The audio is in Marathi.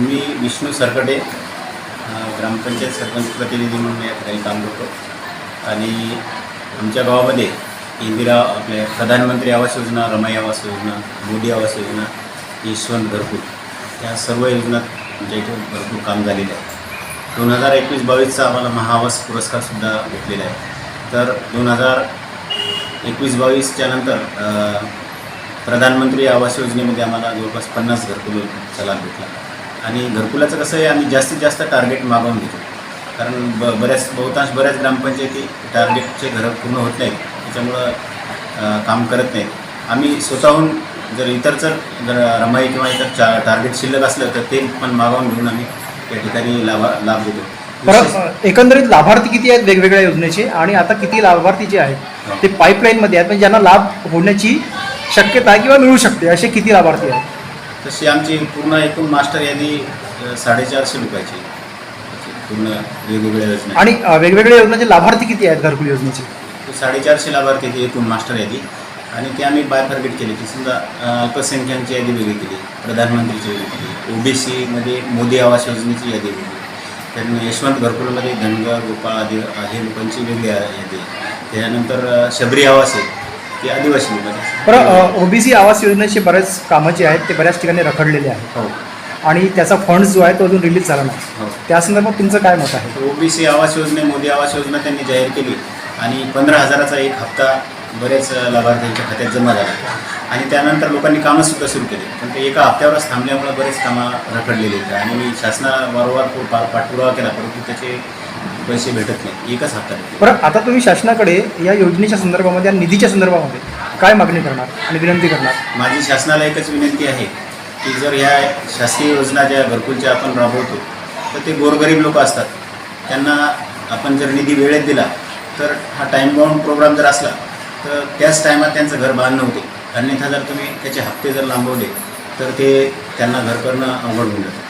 मी विष्णू सरकडे ग्रामपंचायत सरपंच प्रतिनिधी म्हणून या ठिकाणी काम करतो. आणि आमच्या गावामध्ये इंदिरा आपल्या प्रधानमंत्री आवास योजना रमाई आवास योजना मोदी आवास योजना यशवंत घरकुल या सर्व योजना आमच्या इथे भरपूर काम झालेलं आहे. दोन हजार एकवीस बावीसचा आम्हाला महाआवास पुरस्कारसुद्धा भेटलेला आहे. तर दोन हजार एकवीस बावीसच्या नंतर प्रधानमंत्री आवास योजनेमध्ये आम्हाला जवळपास पन्नास घरकुल सलाम भेटला. आणि घरकुलाचं कसं आहे आम्ही जास्तीत जास्त टार्गेट मागवून घेतो. कारण ब बऱ्याच बहुतांश बऱ्याच ग्रामपंचायती टार्गेटचे घरं पूर्ण होत नाहीत. त्याच्यामुळं काम करत नाहीत. आम्ही स्वतःहून जर इतरचं जर रमाई किंवा इतर चा टार्गेट शिल्लक असलं तर ते पण मागवून घेऊन आम्ही या ठिकाणी लाभा लाभ देतो. एकंदरीत लाभार्थी किती आहेत वेगवेगळ्या योजनेचे? आणि आता किती लाभार्थी जे आहेत ते पाईपलाईनमध्ये आहेत. म्हणजे ज्यांना लाभ होण्याची शक्यता आहे किंवा मिळू शकते असे किती लाभार्थी आहेत? तशी आमची पूर्ण एकूण मास्टर यादी साडेचारशे रुपयाची त्याची पूर्ण वेगवेगळ्या योजना आणि अ, वेगवेगळ्या योजनेचे लाभार्थी किती आहेत घरकुल योजनेचे? साडेचारशे लाभार्थी ती एकूण मास्टर यादी. आणि ते आम्ही बायफर्गेट केली की समजा अ, अल्पसंख्याकांची यादी वेगळी केली प्रधानमंत्रीची वेगळी केली ओबीसीमध्ये मोदी आवास योजनेची यादी वेगळी त्यानंतर यशवंत घरकुलमध्ये धनगर गोपाळ आदी हे लोकांची वेगळी यादी त्यानंतर अ, शबरी आवास आहे. ती आदिवासी लोकांची बरं ओबीसी आवास योजनेचे बरेच कामं जे आहेत ते बऱ्याच ठिकाणी रखडलेले आहेत. हो. आणि त्याचा फंड्स जो आहे तो अजून रिलीज झाला नाही. हो. त्या संदर्भात तुमचं काय मत आहे? ओबीसी आवास योजने मोदी आवास योजना त्यांनी जाहीर केली. आणि पंधरा हजाराचा एक हप्ता बरेच लाभार्थ्यांच्या खात्यात जमा झाला. आणि त्यानंतर लोकांनी कामंसुद्धा सुरू केली. पण ते एका हप्त्यावरच थांबल्यामुळे बरेच कामं रखडलेली आहेत. आणि मी शासना वारंवार पा- पाठपुरावा केला. परंतु त्याचे पैसे भेटत नाही. एकच भेटतो बरं आता तुम्ही शासनाकडे या योजनेच्या संदर्भामध्ये आणि निधीच्या संदर्भामध्ये काय मागणी करणार आणि विनंती करणार? माझी शासनाला एकच विनंती आहे की जर ह्या शासकीय योजना ज्या घरकुलच्या आपण राबवतो तर ते गोरगरीब लोक असतात. त्यांना आपण जर निधी वेळेत दिला तर हा टाईम बाउंड प्रोग्राम जर असला तर त्याच टायमात त्यांचं घर बांधणं होते. अन्यथा जर तुम्ही त्याचे हप्ते जर लांबवले तर ते त्यांना घर करणं अवघड होऊन जातं.